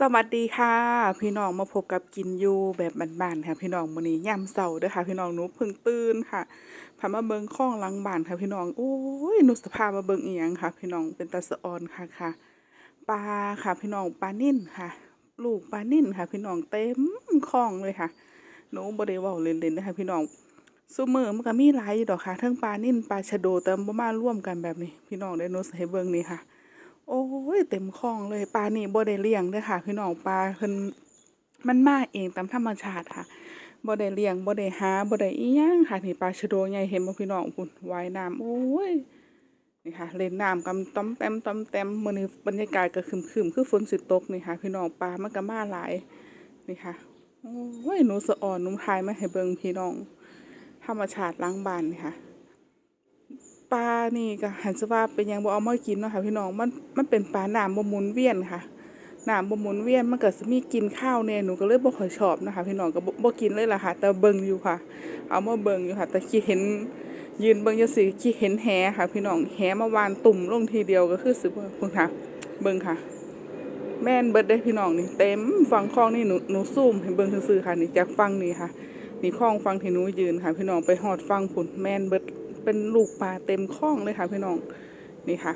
สวัสดีค่ะ พี่น้องมาพบกับกินอยู่แบบบ้านๆค่ะ พี่น้องมื้อนี้ยามเช้าเด้อค่ะ พี่น้องหนูเพิ่งตื่นค่ะพามาเบิ่งคลองหลังบ้านค่ะ พี่น้องโอ้ยหนูสิพามาเบิ่งอีหยังค่ะ พี่น้องเป็นตาสะออนค่ะค่ะปลาค่ะ พี่น้องปลานิ่นค่ะ ลูกปลานิ่นค่ะ พี่น้องเต็มคลองเลยค่ะหนูบ่ได้เว้าเล่นๆเด้อค่ะพี่น้องซุมื้อมันก็มีหลายอยู่ดอกค่ะทั้งปลานิ่นปลาชะโดแต่บ่มาร่วมกันแบบนี้ พี่น้องเดี๋ยวหนูสให้เบิ่งนี่ค่ะ โอ้ยเต็มคลองเลยปลานี่บ่ได้เลี้ยงเด้อค่ะพี่น้องปลาเพิ่นมันมาเองตามธรรมชาติค่ะบ่ได้เลี้ยงบ่ได้หาบ่ได้อีหยังค่ะนี่ปลาชะโดใหญ่เห็นบ่พี่น้องพุ่นว่ายน้ำโอ้ยนี่ค่ะเล่นน้ำกันต้อมแต้มต้อมแต้มมื้อนี้บรรยากาศก็คึมๆคือฝนสิตกนี่ค่ะ พี่น้องปลามันก็มาหลายนี่ค่ะโอ้ยหนูสะอ่อนหนูถ่ายมาให้เบิ่งพี่น้องธรรมชาติล้างบ้านนี่ค่ะ ปลานี่ก็หันสว่าเป็นยังบ่เอามากินเนาะค่ะพี่น้องมันมันเป็นปลาหน้ำบ่หมุนเวียนค่ะหน้ำบ่หมุนเวียนมันก็สิมีกินข้าวแน่หนูก็เลยบ่ค่อยชอบนะคะพี่น้องก็บ่บ่กินเลยล่ะค่ะ แต่เบิ่งอยู่ค่ะ เอามาเบิ่งอยู่ค่ะแต่คิดเห็นยืนเบิ่งจังซี่คิดเห็นแหค่ะ พี่น้องแหมาวานตุ่มลงทีเดียวก็คือสิบ่เพิ่นค่ะ เบิ่งค่ะ แม่นเบิดเด้พี่น้องนี่เต็มฝั่งคลองนี่หนูหนูซูมให้เบิ่งซื่อๆค่ะนี่จากฝั่งนี้ค่ะ นี่คลองฝั่งที่หนูยืนค่ะ พี่น้องไปฮอดฝั่งพุ่นแม่นเบิด เป็นลูกปลาเต็มคลองเลยค่ะพี่น้องนี่ค่ะ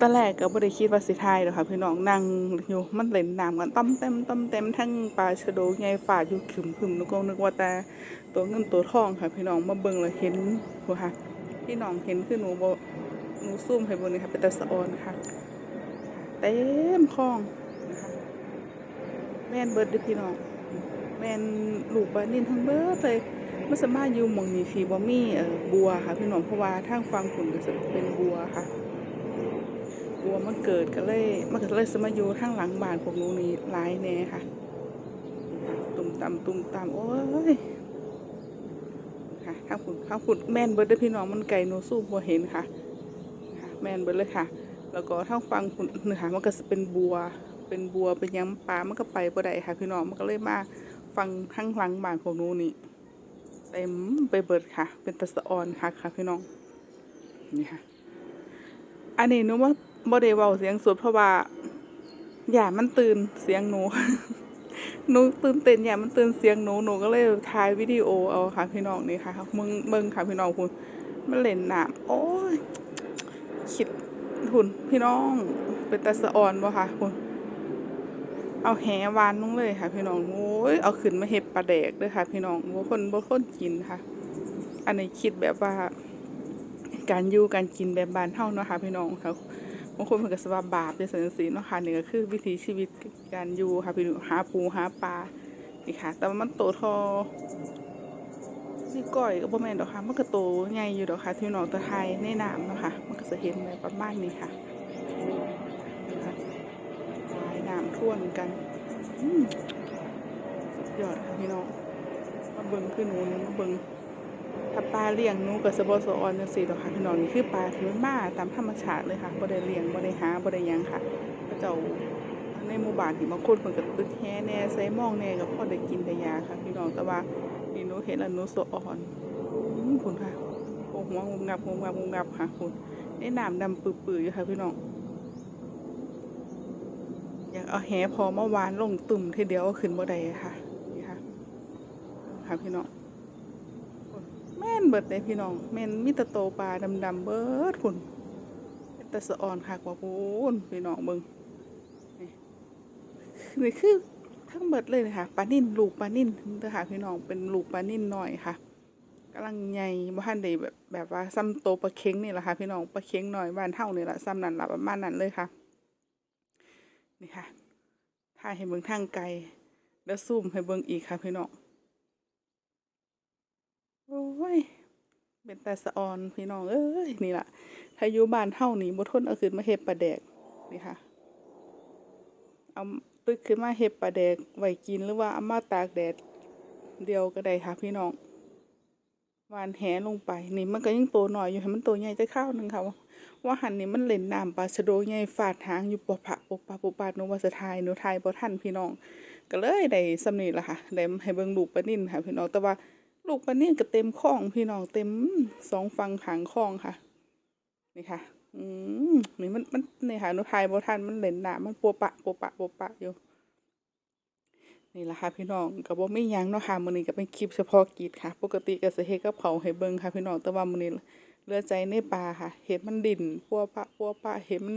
ตอนแรกก็บ่ได้คิดว่าสิทายหรอกค่ะพี่น้องนั่งอยู่มันเล่นน้ำกันต้มเต็มต้มเต็มทั้งปลาชะโดใหญ่ฝาดอยู่ขึ้มขึมนึกก็นึกว่าแต่ตัวเงินตัวทองค่ะพี่น้องมาเบิ่งแล้วเห็นบ่ค่ะพี่น้องเห็นคือหนูบหนูซูมให้บิ่งนี่ค่ะเป็นตาสะออนค่ะเต็มคลองนะคะแม่นเบิดเด้อพี่น้องแม่นลูกปลานิ่นทั้งเบิดเลย มันสามารถอยู่มองนี้ที่บ่มีเอ่อบัวค่ะพี่น้องเพราะว่าทางฝั่งฝุ่นก็จะเป็นบัวค่ะ บัวมันเกิดก็เลยมันก็เลยสมาอยู่ทางหลังบ้านพวกนู้นนี่หลายแน่ค่ะ ตุ่มตำตุ่มตำโอ้ยค่ะทางฝุ่นทางฝุ่นแม่นเบิดเด้พี่น้องมันไก่หนูสู้บ่เห็นค่ะค่ะ แม่นเบิดเลยค่ะ แล้วก็ทางฝั่งฝุ่นนี่ค่ะมันก็จะเป็นบัว เป็นบัวเป็นยังปลามันก็ไปบ่ได้ค่ะ พี่น้องมันก็เลยมาฟังทางหลังบ้านพวกนู้นนี่ เต็มไปเบิดค่ะ เป็นตะสะออนค่ะค่ะพี่น้องนี่ค่ะ อันนี้หนูว่าบ่ได้เว้าเสียงสุดเพราะว่าอย่ามันตื่นเสียงหนูหนูตื่นเต้นอย่ามันตื่นเสียงหนูหนูก็เลยถ่ายวิดีโอเอาค่ะพี่น้องนี่ค่ะมึงเบิ่งค่ะพี่น้องคุณมันเล่นน้ำโอ้ยคิดทุนพี่น้องเป็นตะสะออนบ่ค่ะคุณ เอาแหวานลงเลยค่ะพี่น้องโอ้ยเอาขึ้นมาเห็ดปลาแดกเด้วยค่ะ พี่น้องบ่คนบ่คนกินค่ะ อันนี้คิดแบบว่า การอยู่การกินแบบบ้านเฮาเนาะค่ะพี่น้องค่ะบางคนเพิ่นก็สิว่าบาปจังซั่นจังซี่เนาะค่ะนี่ก็คือวิถีชีวิตการอยู่ค่ะพี่น้องหาปูหาปลานี่ค่ะ แต่ว่ามันโตทอนี่ก้อยก็บ่แม่นดอกค่ะมันก็โตใหญ่อยู่ดอกค่ะ พี่น้องตะไทยในน้ำเนาะค่ะ มันก็จะเห็นแบบประมาณนี้ค่ะนี่ค่ะ วายน้ำท่วมกันอืมสุดยอดค่ะพี่น้องมาเบิ่งคือหนูเนี่ยมาเบิ่งถ้าปลาเลี้ยงหนูกับสบสออนจังซี่ดอกค่ะพี่น้องนี่คือปลาที่มันมาตามธรรมชาติเลยค่ะบ่ได้เลี้ยงบ่ได้หาบ่ได้หยังค่ะพระเจ้าในหมู่บ้านที่บางคนเพิ่นก็ตึกแฮแหน่ใส่หมองแหน่ก็พอได้กินได้ยาค่ะ พี่น้องแต่ว่านี่หนูเห็นแล้วหนูสะอ่อนอืมคุณค่ะโอ้หัวงุมงับงุมงับงุมงับค่ะคุณในน้ำดำปื้อๆอยู่ค่ะพี่น้อง อยากเอาแหพอเมื่อวานลงตุ่มทีเดียวก็ขึ้นบ่ได้ค่ะนี่ค่ะค่ะพี่น้องแม่นเบิดเลยพี่น้องแม่นมีแตโตปลาดำๆเบิดคุณแตะสะออนค่ะกว่าพูนพี่น้องเบิงนี่คือทั้งเบิดเลยนะคะปลานิ่นลูกปลานิ่นเด้อค่ะพี่น้องเป็นลูกปลานิ่นหน่อยค่ะกำลังใหญ่บ่ทันได้แบบแบบว่าซ้ำโตปลาเค็งนี่แหละค่ะพี่น้องปลาเค็งหน่อยบ้านเฮานี่แหละซ้ำนั่นล่ะประมาณนั้นเลยค่ะ นี่ค่ะถ่ายให้เบิ่งทางไกลแล้วซูมให้เบิ่งอีกค่ะพี่น้องโอ้ยเป็นแต่สะออนพี่น้องเอ้ยนี่ล่ะถ้าอยู่บ้านเฮานี่บ่ทนเอาขึ้นมาเฮ็ดปลาแดกนี่ค่ะ เอาตึกขึ้นมาเฮ็ดปลาแดกไว้กินหรือว่าเอามาตากแดดเดียวก็ได้ค่ะพี่น้อง หวานแหลงไปนี่มันก็ยังโตหน่อยอยู่ให้มันโตใหญ่จะข้าวนึงค่ะว่าหันนี่มันเล่นน้ำปลาชะโดใหญ่ฟาดหางอยู่ปะปะปะปะปะปะนูว่าสทายนูทายบ่ทันพี่น้อง ก็เลยได้สำนีละค่ะได้ให้เบิ่งลูกปลานิ่นค่ะพี่น้องแต่ว่าลูกปลานิ่นก็เต็มคลองพี่น้องเต็มสองฝั่งขางคลองค่ะ นี่ค่ะ อืมนี่มันมันนี่ค่ะนูทายบ่ทันมันเล่นน้ำมันปัวปะปัวปะปัวปะอยู่ นี่แหละค่ะพี่น้องก็บ่มีหยังเนาะค่ะมื้อนี้ก็เป็นคลิปเฉพาะกิจค่ะ ปกติก็สิเฮ็ดกับข้าให้เบิ่งค่ะพี่น้องแต่ว่ามื้อนี้เลือใจในปลาค่ะ เห็นมันดิ่นปัวปะปัวปะเห็นมัน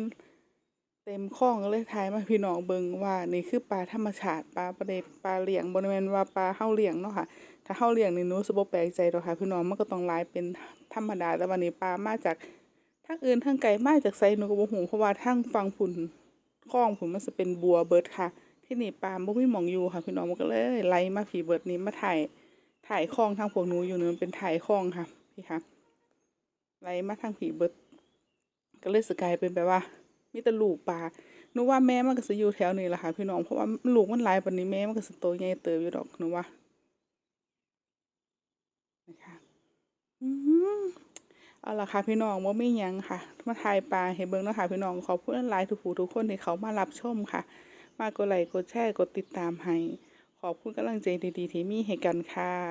เต็มคลองก็เลยถ่ายมาพี่น้องเบิ่งว่านี่คือปลาธรรมชาติปลาประเดปลาเลี้ยงบ่แม่นว่าปลาเฮาเลี้ยงเนาะค่ะ ถ้าเฮาเลี้ยงนี่หนูสิบ่แปลกใจดอกค่ะ พี่น้องมันก็ต้องหลายเป็นธรรมดาแต่ว่านี่ปลามาจากทางอื่นทางไกลมาจากไสหนูก็บ่ฮู้เพราะว่าทางฝั่งพุ่นคลองพุ่นมันสิเป็นบัวเบิดค่ะ ที่นี่ปลาบ่มีหมองอยู่ค่ะพี่น้องมันก็เลยไหลมาผีเบิดนี้มาถ่ายถ่ายคลองทางพวกหนูอยู่เนี่มันเป็นถ่ายคลองค่ะ พี่ค่ะไหลมาทางผีเบิด ก็เลยสกายเป็นแบบว่ามีแต่ลูกปลาหนูว่าแม่มันก็สิอยู่แถวนี้แหละค่ะ พี่น้องเพราะว่าลูกมันหลายปานนี้แม่มันก็สิโตใหญ่เติบอยู่ดอกหนูว่านะคะอืมเอาละค่ะพี่น้องบ่มีหยังค่ะ มาถ่ายปลาให้เบิ่งเนาะค่ะพี่น้องขอบคุณหลายทุกผู้ทุกคนที่เขามารับชมค่ะ มากกดไลค์กดแชร์กดติดตามให้ ขอบคุณกำลังใจดีๆ ที่มีให้กันค่ะ